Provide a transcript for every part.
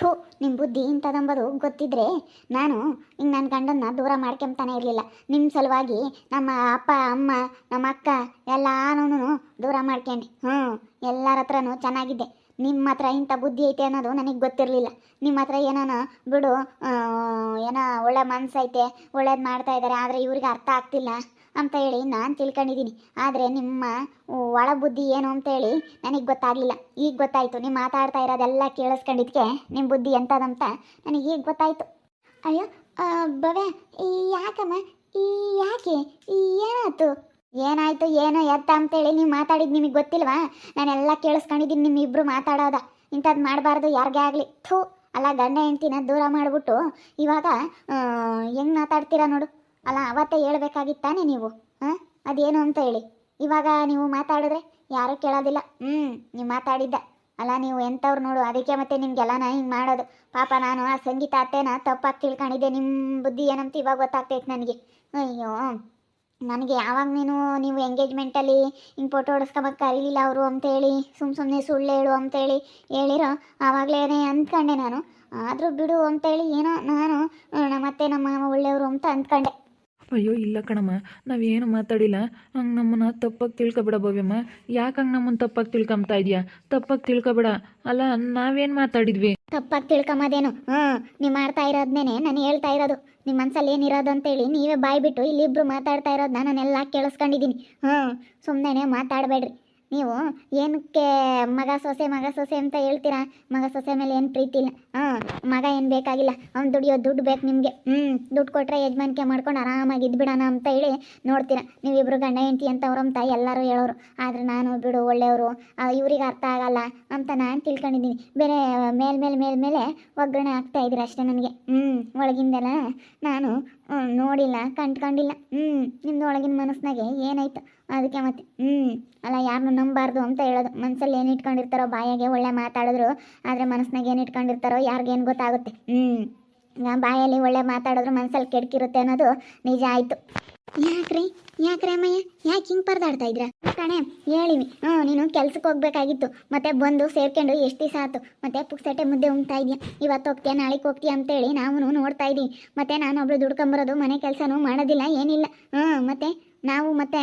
ಥೂ ನಿಮ್ಮ ಬುದ್ಧಿ ಇಂಥದಂಬುದು ಗೊತ್ತಿದ್ರೆ ನಾನು ಹಿಂಗೆ ನನ್ನ ಗಂಡನ್ನ ದೂರ ಮಾಡ್ಕೊಂತಾನೆ ಇರಲಿಲ್ಲ. ನಿಮ್ಮ ಸಲುವಾಗಿ ನಮ್ಮ ಅಪ್ಪ, ಅಮ್ಮ, ನಮ್ಮ ಅಕ್ಕ ಎಲ್ಲಾನು ದೂರ ಮಾಡ್ಕೊಂಡೆ. ಹ್ಞೂ ಎಲ್ಲರ ಹತ್ರನೂ ಚೆನ್ನಾಗಿದ್ದೆ. ನಿಮ್ಮ ಹತ್ರ ಇಂಥ ಬುದ್ಧಿ ಐತೆ ಅನ್ನೋದು ನನಗೆ ಗೊತ್ತಿರಲಿಲ್ಲ. ನಿಮ್ಮ ಹತ್ರ ಏನೋ ಬಿಡು ಏನೋ ಒಳ್ಳೆ ಮನಸ್ಸೈತೆ ಒಳ್ಳೇದು ಮಾಡ್ತಾ ಇದ್ದಾರೆ ಆದರೆ ಇವ್ರಿಗೆ ಅರ್ಥ ಆಗ್ತಿಲ್ಲ. ಅಂತ ಹೇಳಿ ನಾನು ತಿಳ್ಕೊಂಡಿದ್ದೀನಿ. ಆದರೆ ನಿಮ್ಮ ಒಳ ಬುದ್ಧಿ ಏನು ಅಂತೇಳಿ ನನಗೆ ಗೊತ್ತಾಗಲಿಲ್ಲ. ಈಗ ಗೊತ್ತಾಯಿತು. ನೀವು ಮಾತಾಡ್ತಾ ಇರೋದೆಲ್ಲ ಕೇಳಿಸ್ಕೊಂಡಿದ್ಕೆ ನಿಮ್ಮ ಬುದ್ಧಿ ಎಂಥದಂತ ನನಗೆ ಈಗ ಗೊತ್ತಾಯಿತು. ಅಯ್ಯೋ ಬವೆ ಯಾಕಮ್ಮ? ಈ ಯಾಕೆ? ಏನಾಯ್ತು? ಏನಾಯ್ತು, ಏನು, ಎತ್ತ ಅಂತೇಳಿ ನೀವು ಮಾತಾಡಿದ್ದು ನಿಮಗೆ ಗೊತ್ತಿಲ್ವಾ? ನಾನೆಲ್ಲ ಕೇಳಿಸ್ಕೊಂಡಿದ್ದೀನಿ ನಿಮ್ಮಿಬ್ಬರು ಮಾತಾಡೋದ. ಇಂಥದ್ದು ಮಾಡಬಾರ್ದು, ಯಾರಿಗೇ ಆಗಲಿ. ಥೂ, ಅಲ್ಲ ಗಂಡ ಹೆಂಡ್ತಿನ ದೂರ ಮಾಡಿಬಿಟ್ಟು ಇವಾಗ ಹೆಂಗೆ ಮಾತಾಡ್ತೀರಾ ನೋಡು. ಅಲ್ಲ, ಅವತ್ತೇ ಹೇಳ್ಬೇಕಾಗಿತ್ತಾನೆ ನೀವು? ಹಾಂ? ಅದೇನು ಅಂತ ಹೇಳಿ. ಇವಾಗ ನೀವು ಮಾತಾಡಿದ್ರೆ ಯಾರೂ ಕೇಳೋದಿಲ್ಲ. ಹ್ಞೂ ನೀವು ಮಾತಾಡಿದ್ದ. ಅಲ್ಲ, ನೀವು ಎಂಥವ್ರು ನೋಡು, ಅದಕ್ಕೆ ಮತ್ತೆ ನಿಮಗೆಲ್ಲನ ಹಿಂಗೆ ಮಾಡೋದು. ಪಾಪ ನಾನು ಆ ಸಂಗೀತ ಅತ್ತೆನ ತಪ್ಪಾಗಿ ತಿಳ್ಕೊಂಡಿದ್ದೆ. ನಿಮ್ಮ ಬುದ್ಧಿ ಏನಂತ ಇವಾಗ ಗೊತ್ತಾಗ್ತೈತೆ ನನಗೆ. ಅಯ್ಯೋ, ನನಗೆ ಯಾವಾಗ ನೀನು, ನೀವು ಎಂಗೇಜ್ಮೆಂಟಲ್ಲಿ ಹಿಂಗೆ ಫೋಟೋ ಹೊಡೆಸ್ಕೊಬೇಕು ಕರೀಲಿಲ್ಲ ಅವರು ಅಂತೇಳಿ ಸುಮ್ಮ ಸುಮ್ಮನೆ ಸುಳ್ಳು ಹೇಳು ಅಂತೇಳಿ ಹೇಳಿರೋ ಆವಾಗಲೇ ಅಂದ್ಕೊಂಡೆ ನಾನು. ಆದರೂ ಬಿಡು ಅಂತೇಳಿ ಏನೋ ನಾನು, ನಮ್ಮ ನಮ್ಮತ್ತೆ ನಮ್ಮ ಒಳ್ಳೆಯವರು ಅಂತ ಅಂದ್ಕೊಂಡೆ. ಅಯ್ಯೋ, ಇಲ್ಲ ಕಣಮ್ಮ, ನಾವೇನು ಮಾತಾಡಿಲ್ಲ. ಹಂಗೆ ನಮ್ಮನ್ನ ತಪ್ಪಾಗಿ ತಿಳ್ಕೊಬೇಡ ಭವ್ಯಮ್ಮ. ಯಾಕೆ ಹಂಗೆ ನಮ್ಮನ್ನ ತಪ್ಪಾಗಿ ತಿಳ್ಕೊಂಬ್ತಾ ಇದೆಯಾ? ತಪ್ಪಾಗಿ ತಿಳ್ಕೊಬೇಡ. ಅಲ್ಲ, ನಾವೇನು ಮಾತಾಡಿದ್ವಿ? ತಪ್ಪಾಗಿ ತಿಳ್ಕೊಂಬೋದೇನು? ಹ್ಞೂ ನೀವು ಮಾಡ್ತಾ ಇರೋದನ್ನೇ ನಾನು ಹೇಳ್ತಾ ಇರೋದು. ನಿಮ್ಮ ಮನಸ್ಸಲ್ಲಿ ಏನಿರೋದು ಅಂತೇಳಿ ನೀವೇ ಬಾಯ್ಬಿಟ್ಟು ಇಲ್ಲಿಬ್ರು ಮಾತಾಡ್ತಾ ಇರೋದನ್ನ ನಾನೆಲ್ಲ ಕೇಳಿಸ್ಕೊಂಡಿದ್ದೀನಿ. ಹ್ಞೂ ಸುಮ್ಮನೆ ಮಾತಾಡಬೇಡ್ರಿ. ನೀವು ಏನಕ್ಕೆ ಮಗ ಸೊಸೆ ಮಗ ಸೊಸೆ ಅಂತ ಹೇಳ್ತೀರಾ? ಮಗ ಸೊಸೆ ಮೇಲೆ ಏನು ಪ್ರೀತಿ ಇಲ್ಲ. ಹಾಂ, ಮಗ ಏನು ಬೇಕಾಗಿಲ್ಲ. ಅವ್ನು ದುಡಿಯೋ ದುಡ್ಡು ಬೇಕು ನಿಮಗೆ. ಹ್ಞೂ ದುಡ್ಡು ಕೊಟ್ಟರೆ ಯಜಮಾನಿಕೆ ಮಾಡ್ಕೊಂಡು ಆರಾಮಾಗಿ ಇದ್ಬಿಡೋಣ ಅಂತ ಹೇಳಿ ನೋಡ್ತೀರಾ. ನೀವಿಬ್ರು ಗಂಡ, ಹೆಂಡತಿ ಅಂತ ಎಲ್ಲರೂ ಹೇಳೋರು. ಆದರೆ ನಾನು ಬಿಡು ಒಳ್ಳೆಯವರು. ಇವ್ರಿಗೆ ಅರ್ಥ ಆಗಲ್ಲ ಅಂತ ನಾನು ತಿಳ್ಕೊಂಡಿದ್ದೀನಿ. ಬೇರೆ ಮೇಲ್ಮೇಲೆ ಮೇಲ್ಮೇಲೆ ಮೇಲ್, ಮೇಲೆ ಒಗ್ಗರಣೆ ಆಗ್ತಾ ಇದ್ದೀರ ಅಷ್ಟೇ ನನಗೆ. ಹ್ಞೂ ಒಳಗಿಂದೆಲ್ಲ ನಾನು ಹ್ಮ್, ನೋಡಿಲ್ಲ ಕಂಡ್ಕೊಂಡಿಲ್ಲ. ಹ್ಞೂ ನಿಮ್ದು ಒಳಗಿನ ಮನಸ್ಸಿನಾಗೆ ಏನಾಯ್ತು? ಅದಕ್ಕೆ ಮತ್ತೆ ಹ್ಞೂ ಅಲ್ಲ ಯಾರನ್ನೂ ನಂಬಾರ್ದು ಅಂತ ಹೇಳೋದು. ಮನಸ್ಸಲ್ಲಿ ಏನು ಇಟ್ಕೊಂಡಿರ್ತಾರೋ ಬಾಯಾಗೆ ಒಳ್ಳೆ ಮಾತಾಡಿದ್ರು ಆದರೆ ಮನಸ್ಸಿನಾಗ ಏನು ಇಟ್ಕೊಂಡಿರ್ತಾರೋ ಯಾರಿಗೇನು ಗೊತ್ತಾಗುತ್ತೆ? ಹ್ಞೂ ಬಾಯಲ್ಲಿ ಒಳ್ಳೆ ಮಾತಾಡಿದ್ರು ಮನಸ್ಸಲ್ಲಿ ಕೆಡ್ಕಿರುತ್ತೆ ಅನ್ನೋದು ನಿಜ ಆಯಿತು. ಯಾಕ್ರಿ? ಯಾಕ್ರಿ ಅಮ್ಮಯ್ಯ? ಯಾಕೆ ಹಿಂಗೆ ಪರದಾಡ್ತಾ ಇದ್ರ ಕಣೆ, ಹೇಳಿವಿ. ಹ್ಞೂ ನೀನು ಕೆಲ್ಸಕ್ಕೆ ಹೋಗ್ಬೇಕಾಗಿತ್ತು. ಮತ್ತೆ ಬಂದು ಸೇರ್ಕೊಂಡು ಎಷ್ಟು ದಿವಸ ಆಯ್ತು ಮತ್ತೆ ಪುಕ್ಸಟ್ಟೆ ಮುದ್ದೆ ಉಣ್ತಾ ಇದೆಯಾ? ಇವತ್ತು ಹೋಗ್ತೀಯಾ? ನಾಳೆಗೆ ಹೋಗ್ತೀಯಾ ಅಂತೇಳಿ ನಾವು ನೋಡ್ತಾ ಇದ್ದೀವಿ. ಮತ್ತೆ ನಾನು ನಾನೊಬ್ಳು ದುಡ್ಕೊಂಬರೋದು, ಮನೆ ಕೆಲಸನೂ ಮಾಡೋದಿಲ್ಲ, ಏನಿಲ್ಲ. ಹ್ಞೂ ಮತ್ತೆ ನಾವು ಮತ್ತೆ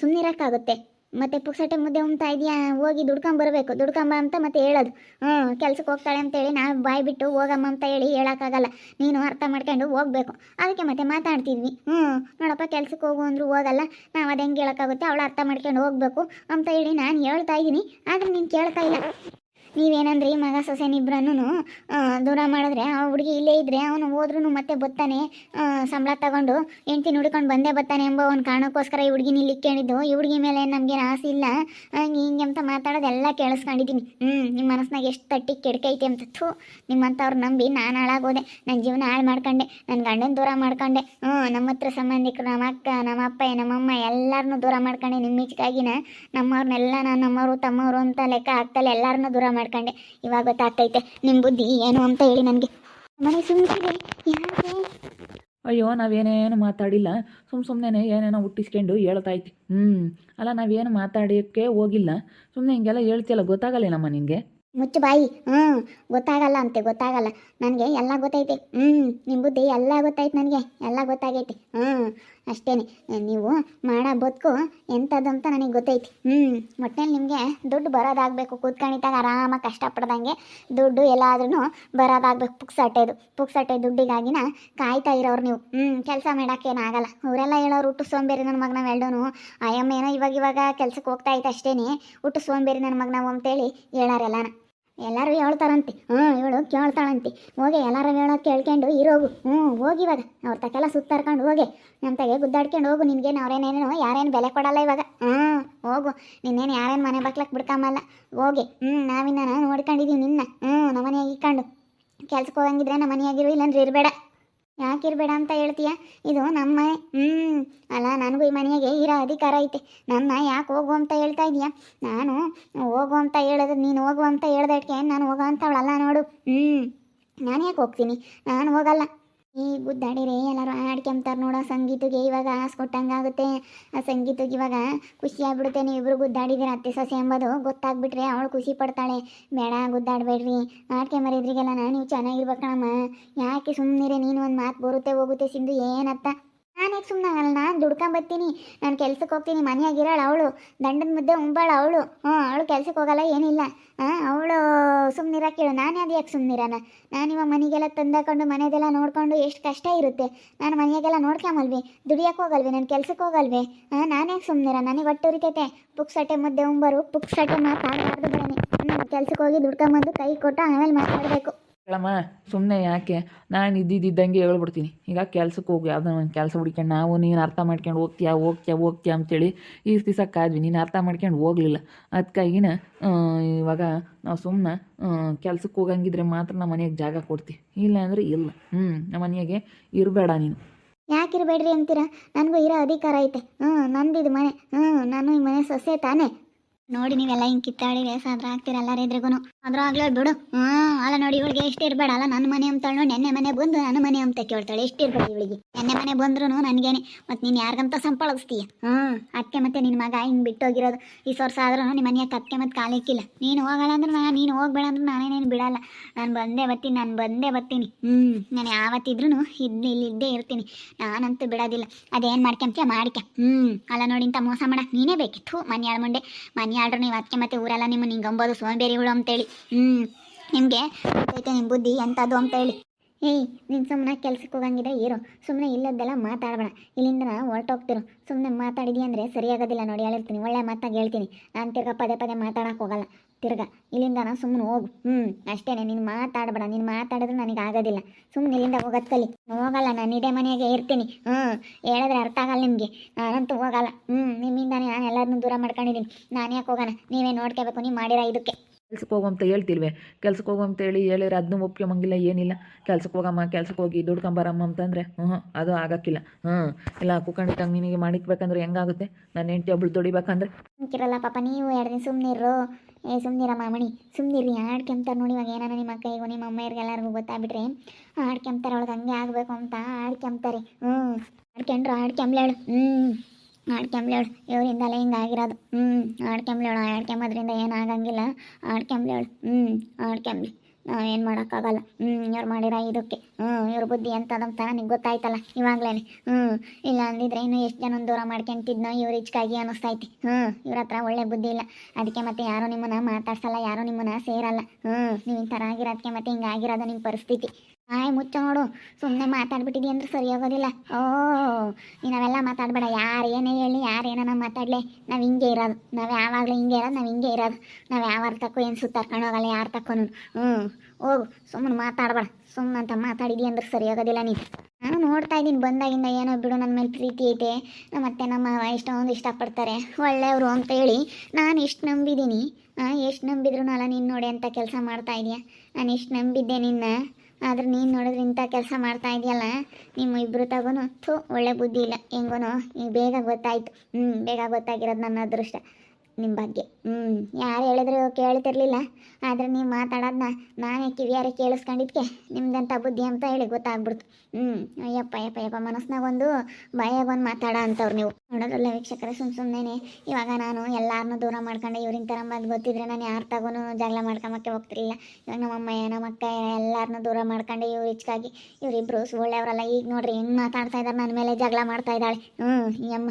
ಸುಮ್ಮನಿರೋಕ್ಕಾಗುತ್ತೆ ಮತ್ತೆ ಪುಕ್ಸಟ್ಟೆ ಮುದ್ದೆ ಉಣ್ತಾ ಇದೆಯಾ? ಹೋಗಿ ದುಡ್ಕೊಂಬರ್ಬೇಕು ದುಡ್ಕೊಂಬ ಅಂತ ಮತ್ತೆ ಹೇಳೋದು. ಹ್ಞೂ ಕೆಲ್ಸಕ್ಕೆ ಹೋಗ್ತಾಳೆ ಅಂತೇಳಿ ನಾವು ಬಾಯ್ ಬಿಟ್ಟು ಹೋಗಮ್ಮ ಅಂತ ಹೇಳಿ ಹೇಳೋಕ್ಕಾಗಲ್ಲ. ನೀನು ಅರ್ಥ ಮಾಡ್ಕೊಂಡು ಹೋಗ್ಬೇಕು. ಅದಕ್ಕೆ ಮತ್ತೆ ಮಾತಾಡ್ತಿದ್ವಿ. ಹ್ಞೂ ನೋಡಪ್ಪ ಕೆಲ್ಸಕ್ಕೆ ಹೋಗು ಅಂದ್ರು ಹೋಗಲ್ಲ. ನಾವು ಅದು ಹೆಂಗೆ ಹೇಳೋಕ್ಕಾಗುತ್ತೆ? ಅವಳು ಅರ್ಥ ಮಾಡ್ಕೊಂಡು ಹೋಗ್ಬೇಕು ಅಂತ ಹೇಳಿ ನಾನು ಹೇಳ್ತಾ ಇದ್ದೀನಿ. ಆದರೆ ನೀನು ಕೇಳ್ತಾ ಇಲ್ಲ. ನೀವೇನಂದ್ರಿ ಮಗ ಸೊಸೆನಿಬ್ರನ್ನು ದೂರ ಮಾಡಿದ್ರೆ, ಆ ಹುಡುಗಿ ಇಲ್ಲೇ ಇದ್ರೆ ಅವನು ಹೋದ್ರೂ ಮತ್ತೆ ಬತ್ತಾನೆ ಸಂಬಳ ತಗೊಂಡು ಹೆಂಡ್ತಿ ನುಡ್ಕೊಂಡು ಬಂದೇ ಬರ್ತಾನೆ ಎಂಬ ಒಂದು ಕಾರಣಕ್ಕೋಸ್ಕರ ಈ ಹುಡುಗಿನ ಇಲ್ಲಿ ಕೇಳಿದ್ದು ಈ ಹುಡುಗಿ ಮೇಲೆ ನಮಗೆ ಆಸೆ ಇಲ್ಲ. ಹಂಗೆ ಅಂತ ಮಾತಾಡೋದೆಲ್ಲ ಕೇಳಿಸ್ಕೊಂಡಿದ್ದೀನಿ. ಹ್ಞೂ ನಿಮ್ಮ ಮನಸ್ಸಿನಾಗ ಎಷ್ಟು ತಟ್ಟಿ ಕೆಡ್ಕೈತೆ ಅಂತ. ಥೂ, ನಿಮ್ಮಂಥವ್ರು ನಂಬಿ ನಾನು ಹಾಳಾಗೋದೆ. ನನ್ನ ಜೀವನ ಹಾಳು ಮಾಡ್ಕೊಂಡೆ. ನನ್ನ ಗಂಡನ ದೂರ ಮಾಡ್ಕೊಂಡೆ. ಹ್ಞೂ ನಮ್ಮ ಹತ್ರ ಸಂಬಂಧಿಕರು, ನಮ್ಮ ಅಕ್ಕ, ನಮ್ಮ ಅಪ್ಪ, ನಮ್ಮಮ್ಮ ಎಲ್ಲರನ್ನೂ ದೂರ ಮಾಡ್ಕೊಂಡೆ ನಿಮ್ಮ ಮಿಚ್ಕಾಗಿನ ನಮ್ಮವ್ರನ್ನೆಲ್ಲ ನಾನು ನಮ್ಮವರು, ತಮ್ಮವರು ಅಂತ ಲೆಕ್ಕ ಹಾಕ್ತಲ್ಲ ಎಲ್ಲರನ್ನೂ ದೂರ ಮಾಡ್ಕೊಂಡೆ. ಇವಾಗ ಗೊತ್ತಾಗ್ತೈತೆ ನಿಮ್ಮ ಬುದ್ಧಿ ಏನು ಅಂತ ಹೇಳಿ ನನಗೆ. ಮನೆ ಸುಮ್ಮನೆ ಯಾಕೆ? ಅಯ್ಯೋ ನಾವೇನೇನು ಮಾತಾಡಿಲ್ಲ. ಸುಮ್ ಸುಮ್ಮನೆ ಏನೇನೋ ಹುಟ್ಟಿಸ್ಕೊಂಡು ಹೇಳ್ತಾ ಐತಿ ಹ್ಞೂ ಅಲ್ಲ ನಾವೇನು ಮಾತಾಡೋಕ್ಕೆ ಹೋಗಿಲ್ಲ. ಸುಮ್ಮನೆ ಹಿಂಗೆಲ್ಲ ಹೇಳ್ತಿಯಲ್ಲ ಗೊತ್ತಾಗಲ್ಲೇನಮ್ಮ ನಿನಗೆ? ಮುಚ್ಚು ಬಾಯಿ. ಹ್ಞೂ ಗೊತ್ತಾಗಲ್ಲ ಅಂತೆ ಗೊತ್ತಾಗಲ್ಲ. ನನಗೆ ಎಲ್ಲ ಗೊತ್ತೈತೆ. ಹ್ಞೂ ನಿಮ್ಮ ಬುದ್ಧಿ ಎಲ್ಲ ಗೊತ್ತಾಯ್ತು ನನಗೆ. ಎಲ್ಲ ಗೊತ್ತಾಗೈತೆ. ಹ್ಞೂ ಅಷ್ಟೇ ನೀವು ಮಾಡೋ ಬದುಕು ಎಂಥದ್ದು ಅಂತ ನನಗೆ ಗೊತ್ತೈತಿ. ಹ್ಞೂ ಒಟ್ಟಿನಲ್ಲಿ ನಿಮಗೆ ದುಡ್ಡು ಬರೋದಾಗಬೇಕು. ಕೂತ್ಕೊಂಡಿದ್ದಾಗ ಆರಾಮಾಗಿ ಕಷ್ಟಪಡ್ದಂಗೆ ದುಡ್ಡು ಎಲ್ಲಾದ್ರೂ ಬರೋದಾಗಬೇಕು. ಪುಕ್ಸಟ್ಟೆದು, ಪುಕ್ಸಟ್ಟೆ ದುಡ್ಡಿಗಾಗಿನ ಕಾಯ್ತಾ ಇರೋರು ನೀವು. ಹ್ಞೂ ಕೆಲಸ ಮಾಡೋಕ್ಕೇನಾಗಲ್ಲ ಅವರೆಲ್ಲ ಹೇಳೋರು ಹುಟ್ಟು ಸೋಂಬೇರಿ ನನ್ನ ಮಗನ ಎಲ್ಡೋನು ಆಯಮ್ಮ ಏನೋ ಇವಾಗ ಇವಾಗ ಕೆಲಸಕ್ಕೆ ಹೋಗ್ತಾ ಇತ್ತು ಅಷ್ಟೇನೆ. ಹುಟ್ಟು ಸೋಂಬೇರಿ ನನ್ನ ಮಗನ ಅಂತೇಳಿ ಹೇಳಾರೆಲ್ಲನ ಎಲ್ಲರೂ ಹೇಳ್ತಾರಂತೆ. ಹ್ಞೂ ಇವಳು ಕೇಳ್ತಾಳಂತೆ. ಹೋಗಿ, ಎಲ್ಲರೂ ಹೇಳೋ ಕೇಳ್ಕೊಂಡು ಇರೋಗು. ಹ್ಞೂ ಹೋಗಿ ಇವಾಗ. ಅವ್ರ ತಕ್ಕೆಲ್ಲ ಸುತ್ತಾರ್ಕೊಂಡು ಹೋಗಿ. ನಮ್ಮ ತಗೆ ಗುದ್ದಾಡ್ಕೊಂಡು ಹೋಗು. ನಿನ್ಗೇನು ಅವ್ರೇನೇನು ಯಾರೇನು ಬೆಲೆ ಕೊಡಲ್ಲ ಇವಾಗ. ಹ್ಞೂ ಹೋಗು. ನಿನ್ನೇನು ಯಾರೇನು ಮನೆ ಬಾಕ್ಲಕ್ಕೆ ಬಿಡ್ಕೊಂಬಲ್ಲ. ಹೋಗಿ. ಹ್ಞೂ ನಾವಿನ್ನ ನೋಡ್ಕೊಂಡಿದ್ದೀವಿ ನಿನ್ನ. ಹ್ಞೂ ನಮ್ಮನೆಯಾಗ ಇಕ್ಕೊಂಡು. ಕೆಲ್ಸಕ್ಕೆ ಹೋಗಂಗಿದ್ರೆ ನಮ್ಮ ಮನೆಯಾಗಿರು ಇಲ್ಲಂದ್ರೆ ಇರಬೇಡ. ಯಾಕೆ ಇರಬೇಡ ಅಂತ ಹೇಳ್ತೀಯ? ಇದು ನಮ್ಮ ಹ್ಞೂ ಅಲ್ಲ, ನನಗೂ ಈ ಮನೆಗೆ ಇರೋ ಅಧಿಕಾರ ಐತೆ. ನನ್ನ ಯಾಕೆ ಹೋಗು ಅಂತ ಹೇಳ್ತಾ ಇದೀಯ? ನಾನು ಹೋಗು ಅಂತ ಹೇಳಿದ್ರೆ ನೀನು ಹೋಗು ಅಂತ ಹೇಳ್ದಕ್ಕೆ ನಾನು ಹೋಗೋ ಅಂತವಳಲ್ಲ ನೋಡು. ಹ್ಞೂ ನಾನು ಯಾಕೆ ಹೋಗ್ತೀನಿ? ನಾನು ಹೋಗಲ್ಲ. ಈ ಗುದ್ದಾಡಿರಿ ಎಲ್ಲರೂ ಆಡ್ಕೊಂತಾರೆ ನೋಡೋ ಸಂಗೀತಗೆ ಇವಾಗ ಆಸ್ ಕೊಟ್ಟಂಗಾಗುತ್ತೆ. ಆ ಸಂಗೀತಗೆ ಇವಾಗ ಖುಷಿ ಆಗ್ಬಿಡುತ್ತೆ. ನೀವಿಬ್ರು ಗುದ್ದಾಡಿದಿರ ಅತ್ತೆ ಸೊಸೆ ಎಂಬುದು ಗೊತ್ತಾಗ್ಬಿಟ್ರೆ ಅವಳು ಖುಷಿ ಪಡ್ತಾಳೆ. ಬೇಡ, ಗುದ್ದಾಡಬೇಡ್ರಿ. ಆಡ್ಕೊಂಬರಿದ್ರಿಗೆಲ್ಲ ನೀವು ಚೆನ್ನಾಗಿರ್ಬೇಕಣಮ್ಮ ಯಾಕೆ ಸುಮ್ಮನಿರೆ ನೀನು ಒಂದು ಮಾತು ಬರುತ್ತೆ ಹೋಗುತ್ತೆ ಸಿಂಧು, ಏನತ್ತ? ನಾನೇ ಸುಮ್ಮನೆ ಆಗಲ್ಲ ನಾನು ದುಡ್ಕೊಂಬತ್ತೀನಿ ನಾನು ಕೆಲ್ಸಕ್ಕೆ ಹೋಗ್ತೀನಿ. ಮನೆಯಾಗಿರೋಳು ಅವಳು. ದಂಡದ ಮುದ್ದೆ ಉಂಬಾಳು ಅವಳು. ಹ್ಞೂ, ಅವಳು ಕೆಲ್ಸಕ್ಕೆ ಹೋಗಲ್ಲ, ಏನಿಲ್ಲ. ಅವಳು ಸುಮ್ಮನಿರಕ್ಕೇಳು ನಾನು ಅದು ಯಾಕೆ ಸುಮ್ಮನಿರೋಣ ನಾನು ಇವಾಗ ಮನೆಗೆಲ್ಲ ತಂದಾಕೊಂಡು, ಮನೆದೆಲ್ಲ ನೋಡ್ಕೊಂಡು ಎಷ್ಟು ಕಷ್ಟ ಇರುತ್ತೆ. ನಾನು ಮನೆಯಾಗೆಲ್ಲ ನೋಡ್ಕೊಂಬಲ್ವಿ. ದುಡಿಯೋಕೆ ಹೋಗಲ್ವಿ, ನಾನು ಕೆಲ್ಸಕ್ಕೆ ಹೋಗಲ್ವಿ. ಹಾಂ ನಾನ್ಯಾಕೆ ಸುಮ್ಮನಿರ ನನಗೆ ಒಟ್ಟು ಉರಿತೈತೆ. ಪುಕ್ಸಟ್ಟೆ ಮುದ್ದೆ ಉಂಬರು. ಪುಕ್ಸಟ್ಟೆ ಮಾತಾಡಬಾರ್ದು ಹ್ಞೂ ಕೆಲ್ಸಕ್ಕೆ ಹೋಗಿ ದುಡ್ಕೊಂಬಂದು ಕೈ ಕೊಟ್ಟು ಆಮೇಲೆ ಮಾತಾಡಬೇಕು. ಹೇಳಮ್ಮ ಸುಮ್ಮನೆ ಯಾಕೆ? ನಾನು ಇದ್ದಿದ್ದಂಗೆ ಹೇಳ್ಬಿಡ್ತೀನಿ. ಈಗ ಕೆಲ್ಸಕ್ಕೆ ಹೋಗಿ, ಯಾವುದೋ ಒಂದು ಕೆಲಸ ಹುಡ್ಕೊಂಡು ನಾವು ನೀನು ಅರ್ಥ ಮಾಡ್ಕೊಂಡು ಹೋಗ್ತೀಯಾ ಹೋಗ್ತೀಯಾ ಹೋಗ್ತೀಯಾ ಅಂತೇಳಿ ಈ ದಿವಸ ಕಾದ್ವಿ ನೀನು ಅರ್ಥ ಮಾಡ್ಕೊಂಡು ಹೋಗಲಿಲ್ಲ. ಅದಕ್ಕಾಗಿನ ಇವಾಗ ನಾವು ಸುಮ್ಮನೆ ಕೆಲ್ಸಕ್ಕೆ ಹೋಗಂಗಿದ್ರೆ ಮಾತ್ರ ನಮ್ಮ ಮನೆಗೆ ಜಾಗ ಕೊಡ್ತೀವಿ ಇಲ್ಲ ಇಲ್ಲ. ಹ್ಞೂ ನಮ್ಮ ಮನೆಗೆ ಇರಬೇಡ ನೀನು. ಯಾಕಿರಬೇಡ್ರಿ ಅಂತೀರಾ? ನನಗೂ ಇರೋ ಅಧಿಕಾರ ಐತೆ. ಹ್ಞೂ ನಂದಿದ್ದು ಮನೆ. ಹ್ಞೂ ನಾನು ಈ ಮನೆ ಸೊಸೆ ತಾನೇ. ನೋಡಿ ನೀವೆಲ್ಲ ಹಿಂಗ್ ಕಿತ್ತಾಡಿ ವೇಸಾದ್ರ ಆಗ್ತೀರಲ್ಲ ಎದ್ರಿಗೂ ಅದ್ರ ಆಗ್ಲೇ ಬಿಡು. ಹ್ಞೂ ಅಲ್ಲ ನೋಡಿ ಇವಳಿಗೆ ಎಷ್ಟು ಇರಬೇಡ. ಅಲ್ಲ ನನ್ನ ಮನೆ ಅಂತಾಳು. ನೆನ್ನೆ ಮನೆ ಬಂದು ನನ್ನ ಮನೆ ಅಂತ ಕೇಳ್ತಾಳೆ. ಎಷ್ಟು ಇರ್ಬೇಡ ಇವಳಿಗೆ. ನೆನ್ನೆ ಮನೆ ಬಂದ್ರು ನನಗೇನೆ. ಮತ್ತು ನೀನು ಯಾರಿಗಂತ ಸಂಪಳಿಸ್ತೀಯ? ಹ್ಞೂ ಅದಕ್ಕೆ ಮತ್ತೆ ನಿನ್ನ ಮಗ ಹಿಂಗೆ ಬಿಟ್ಟೋಗಿರೋದು. ಈ ವರ್ಷ ಆದ್ರೂ ನಿಮ್ಮ ಮನೆಯ ಕತ್ಕೆ ಮತ್ತು ಕಾಲಿಕ್ಕಿಲ್ಲ ನೀನು ಹೋಗಲ್ಲ ಅಂದ್ರೆ ನಾನು ನೀನು ಹೋಗ್ಬೇಡ ಅಂದ್ರೆ ನಾನೇನೇನು ಬಿಡಲ್ಲ. ನಾನು ಬಂದೇ ಬರ್ತೀನಿ, ನಾನು ಬಂದೇ ಬರ್ತೀನಿ. ಹ್ಞೂ ನಾನು ಯಾವತ್ತಿದ್ರೂ ಇದ್ದೇ ಇರ್ತೀನಿ. ನಾನಂತೂ ಬಿಡೋದಿಲ್ಲ. ಅದೇನು ಮಾಡ್ಕೊಂತೀಯ? ಮಾಡ್ಕ. ಹ್ಞೂ ಅಲ್ಲ ನೋಡಿ ಇಂಥ ಮೋಸ ಮಾಡಕ್ಕೆ ನೀನೇ ಬೇಕಿತ್ತು. ಮನೆ ಮುಂಡೆ ಮನೆ ಆಡ್ರು ನೀವು ಅದಕ್ಕೆ ಮತ್ತೆ ಊರೆಲ್ಲ ನಿಮ್ಮ ನಿಂಗಂಬೋದು ಸೋಂಬೇರಿಗಳು ಅಂತೇಳಿ. ಹ್ಞೂ ನಿಮಗೆ ಗೊತ್ತೈತೆ ನಿಮ್ಮ ಬುದ್ಧಿ ಎಂಥದ್ದು ಅಂತೇಳಿ. ಏಯ್, ನೀನು ಸುಮ್ಮನೆ ಕೆಲ್ಸಕ್ಕೆ ಹೋಗಂಗಿದ್ರೆ ಇರು. ಸುಮ್ಮನೆ ಇಲ್ಲದ್ದೆಲ್ಲ ಮಾತಾಡಬೇಡ. ಇಲ್ಲಿಂದ ಹೊರಟೋಗ್ತಿರು. ಸುಮ್ಮನೆ ಮಾತಾಡಿದಿ ಅಂದರೆ ಸರಿಯಾಗೋದಿಲ್ಲ ನೋಡಿ ಹೇಳಿರ್ತೀನಿ. ಒಳ್ಳೆ ಮಾತಾಗಿ ಹೇಳ್ತೀನಿ. ನಾನು ತಿರ್ಗಾ ಪದೇ ಪದೇ ಮಾತಾಡೋಕೆ ಹೋಗಲ್ಲ. ತಿರ್ಗಾ ಇಲ್ಲಿಂದ ನಾನು ಸುಮ್ಮನೆ ಹೋಗು. ಹ್ಞೂ ಅಷ್ಟೇನೆ ನೀನು ಮಾತಾಡಬೇಡ ನೀನು ಮಾತಾಡಿದ್ರೆ ನನಗೆ ಆಗೋದಿಲ್ಲ. ಸುಮ್ಮನೆ ಇಲ್ಲಿಂದ ಹೋಗೋದು ಕಲಿ ಹೋಗಲ್ಲ ನಾನು ಇದೇ ಮನೆಯಾಗೆ ಇರ್ತೀನಿ. ಹ್ಞೂ ಹೇಳಿದ್ರೆ ಅರ್ಥ ಆಗಲ್ಲ ನಿಮಗೆ. ನಾನಂತೂ ಹೋಗಲ್ಲ. ಹ್ಞೂ ನಿಮ್ಮಿಂದಾನೇ ನಾನು ಎಲ್ಲರನ್ನೂ ದೂರ ಮಾಡ್ಕೊಂಡಿದ್ದೀನಿ. ನಾನು ಯಾಕೆ ಹೋಗೋಣ? ನೀವೇ ನೋಡ್ಕೋಬೇಕು ನೀವು ಮಾಡಿರೋ ಇದಕ್ಕೆ. ಕೆಲ್ಸಕ್ಕೆ ಹೋಗು ಅಂತ ಹೇಳ್ತಿಲ್ವೇ? ಕೆಲ್ಸಕ್ಕೆ ಹೋಗು ಅಂತ ಹೇಳಿ ಹೇಳಿದ್ರೆ ಅದನ್ನೂ ಒಪ್ಕೊಂಬಂಗಿಲ್ಲ ಏನಿಲ್ಲ. ಕೆಲ್ಸಕ್ಕೆ ಹೋಗಮ್ಮ ಕೆಲ್ಸಕ್ಕೆ ಹೋಗಿ ದುಡ್ಕೊಂಬರಮ್ಮ ಅಂತಂದರೆ ಹ್ಞೂ ಅದು ಆಗೋಕ್ಕಿಲ್ಲ. ಹ್ಞೂ ಇಲ್ಲ ಕುಕ್ಕಂಡಿಟ್ಟಂಗೆ ನಿನಗೆ ಮಾಡಿಕ್ಬೇಕಂದ್ರೆ ಹೆಂಗಾಗುತ್ತೆ? ನನ್ನ ಹೆಂಡತಿ ಒಬ್ಳು ದುಡಿಬೇಕಂದ್ರೆ? ಅಂತಿರಲ್ಲ ಪಾಪ ನೀವು ಎರಡು ದಿನ ಸುಮ್ಮನಿರು ಏ ಸುಮ್ಮನಿರ ಮಾಮಣಿ. ಸುಮ್ಮನಿರಿ ಆಡ್ಕೆಂಬ್ತಾರೆ ನೋಡಿ ಇವಾಗ ಏನಾರ ನಿಮ್ಮ ಅಕ್ಕಿಗೂ ನಿಮ್ಮ ಅಮ್ಮಯ್ಯರಿಗೆ ಎಲ್ಲರಿಗೂ ಗೊತ್ತಾಗ್ಬಿಟ್ರೆ ಆಡ್ಕೆಂಬ್ತಾರೆ ಅವಳಿಗೆ ಹಂಗೆ ಆಗಬೇಕು ಅಂತ ಆಡ್ಕೆಂಬ್ತಾರೆ ಹ್ಞೂ ಆಡ್ಕೊಂಡ್ರು ಹ್ಮ್. ಹ್ಞೂ ಆಡ್ಕೊಂಬ್ಲೇಳು ಇವರಿಂದಲೇ ಹಿಂಗೆ ಆಗಿರೋದು. ಹ್ಞೂ ಆಗಂಗಿಲ್ಲ. ಆಡ್ಕೊಂಬೋದ್ರಿಂದ ಏನಾಗಂಗಿಲ್ಲ ಹ್ಮ್. ಹ್ಞೂ ಆಡ್ಕೊಂಬ್ಲಿ ನಾವೇನು ಮಾಡೋಕ್ಕಾಗಲ್ಲ. ಹ್ಞೂ ಇವ್ರು ಮಾಡಿರೋ ಇದಕ್ಕೆ. ಹ್ಞೂ ಇವ್ರ ಬುದ್ಧಿ ಎಂಥದಂತ ನಿಮ್ಗೆ ಗೊತ್ತಾಯ್ತಲ್ಲ ಇವಾಗ್ಲೇನೆ. ಹ್ಞೂ ಇಲ್ಲ ಅಂದಿದ್ರೆ ಇನ್ನು ಎಷ್ಟು ಜನ ದೂರ ಮಾಡ್ಕೊಂತಿದ್ನೋ ಇವ್ರು ಇಚ್ಕಾಗಿ ಅನ್ನಿಸ್ತೈತಿ ಹ್ಞೂ ಇವ್ರ ಹತ್ರ ಒಳ್ಳೆ ಬುದ್ಧಿ ಇಲ್ಲ. ಅದಕ್ಕೆ ಮತ್ತೆ ಯಾರು ನಿಮ್ಮನ್ನ ಮಾತಾಡ್ಸಲ್ಲ, ಯಾರು ನಿಮ್ಮನ್ನ ಸೇರಲ್ಲ. ಹ್ಞೂ ನೀವು ಈ ಥರ ಆಗಿರೋದಕ್ಕೆ ಮತ್ತೆ ಹಿಂಗೆ ಆಗಿರೋದು ನಿಮ್ಮ ಪರಿಸ್ಥಿತಿ. ಆಯ್ ಮುಚ್ಚ ನೋಡು. ಸುಮ್ಮನೆ ಮಾತಾಡ್ಬಿಟ್ಟಿದಿ ಅಂದ್ರೆ ಸರಿ ಹೋಗೋದಿಲ್ಲ ಓ, ನೀನಾವೆಲ್ಲ ಮಾತಾಡಬೇಡ. ಯಾರು ಏನೇ ಹೇಳಿ, ಯಾರು ನಾವು ಮಾತಾಡಲಿ. ನಾವು ಹಿಂಗೆ ಇರೋದು. ನಾವು ಯಾವಾಗಲೂ ಹಿಂಗೆ ಇರೋದು, ನಾವು ಹಿಂಗೆ ಇರೋದು. ನಾವು ಯಾವಾಗ ತಕ್ಕೂ ಏನು ಸುತ್ತಾರ್ಕೊಂಡು ಹೋಗಲ್ಲ, ಯಾರು ತಕ್ಕೋನು ಹ್ಞೂ ಹೋಗು. ಸುಮ್ಮನೆ ಮಾತಾಡಬೇಡ. ಸುಮ್ಮನೆ ಅಂತ ಮಾತಾಡಿದಿ ಅಂದ್ರೆ ಸರಿ ಹೋಗೋದಿಲ್ಲ ನೀನು. ನಾನು ನೋಡ್ತಾ ಇದ್ದೀನಿ, ಬಂದಾಗಿಂದ ಏನೋ ಬಿಡು ನನ್ನ ಮೇಲೆ ಪ್ರೀತಿ ಐತೆ. ನಮ್ಮ ಮಾವ ಎಷ್ಟೊಂದು ಇಷ್ಟಪಡ್ತಾರೆ. ಒಳ್ಳೆಯವರು ಅಂತ ಹೇಳಿ ನಾನು ಎಷ್ಟು ನಂಬಿದ್ದೀನಿ ಎಷ್ಟು ನಂಬಿದ್ರು ಅಲ್ಲ ನೀನು ನೋಡಿ ಅಂತ ಕೆಲಸ ಮಾಡ್ತಾ ಇದೆಯಾ. ನಾನು ಎಷ್ಟು ನಂಬಿದ್ದೆ ನಿನ್ನ. ಆದ್ರೆ ನೀನು ನೋಡಿದ್ರೆ ಇಂಥ ಕೆಲಸ ಮಾಡ್ತಾ ಇದೆಯಲ್ಲ? ನಿಮ್ಮ ಇಬ್ಬರು ತಗೋನು, ಥೂ, ಒಳ್ಳೆ ಬುದ್ಧಿ ಇಲ್ಲ. ಹೆಂಗೋನೋ ಬೇಗ ಗೊತ್ತಾಯ್ತು. ಹ್ಞೂ ಬೇಗ ಗೊತ್ತಾಗಿರೋದು ನನ್ನ ಅದೃಷ್ಟ. ನಿಮ್ಮ ಬಗ್ಗೆ. ಹ್ಞೂ ಯಾರು ಹೇಳಿದ್ರು ಕೇಳ್ತಿರ್ಲಿಲ್ಲ. ಆದರೆ ನೀವು ಮಾತಾಡೋದನ್ನ ನಾನೇ ಕಿವಿಯಾರೆ ಕೇಳಿಸ್ಕೊಂಡಿದ್ಕೆ. ನಿಮ್ದಂಥ ಬುದ್ಧಿ ಅಂತ ಹೇಳಿ ಗೊತ್ತಾಗ್ಬಿಡ್ತು. ಹ್ಞೂ ಅಯ್ಯಪ್ಪ ಅಯ್ಯಪ್ಪ ಅಯ್ಯಪ್ಪ ಮನಸ್ನಾಗ ಒಂದು ಭಯ ಬಂದು ಮಾತಾಡ ಅಂತವ್ರು ನೀವು. ನೋಡೋದಲ್ಲ ವೀಕ್ಷಕರ ಸುಮ್ಮ ಸುಮ್ಮನೆ ಇವಾಗ ನಾನು ಎಲ್ಲಾರನ್ನೂ ದೂರ ಮಾಡ್ಕೊಂಡು ಇವ್ರಿನ ಥರ ಬಂದು ಗೊತ್ತಿದ್ರೆ ನಾನು ಯಾರು ತಗೋನು ಜಗಳ ಮಾಡ್ಕೊಂಬಕ್ಕೆ ಹೋಗ್ತಿರ್ಲಿಲ್ಲ. ಇವಾಗ ನಮ್ಮ ಅಮ್ಮ ನಮ್ಮ ಅಕ್ಕ ಎಲ್ಲಾರನ್ನೂ ದೂರ ಮಾಡ್ಕೊಂಡು ಇವ್ರು ಹೆಚ್ಚಾಗಿ ಇವ್ರಿಬ್ರು ಸುಳ್ಳೆ ಅವರಲ್ಲ ಈಗ ನೋಡ್ರಿ ಹೆಂಗೆ ಮಾತಾಡ್ತಾ ಇದ್ದಾರೆ ನನ್ನ ಮೇಲೆ ಜಗಳ ಮಾಡ್ತಾ ಇದ್ದಾಳೆ. ಹ್ಞೂ ಈ ಅಮ್ಮ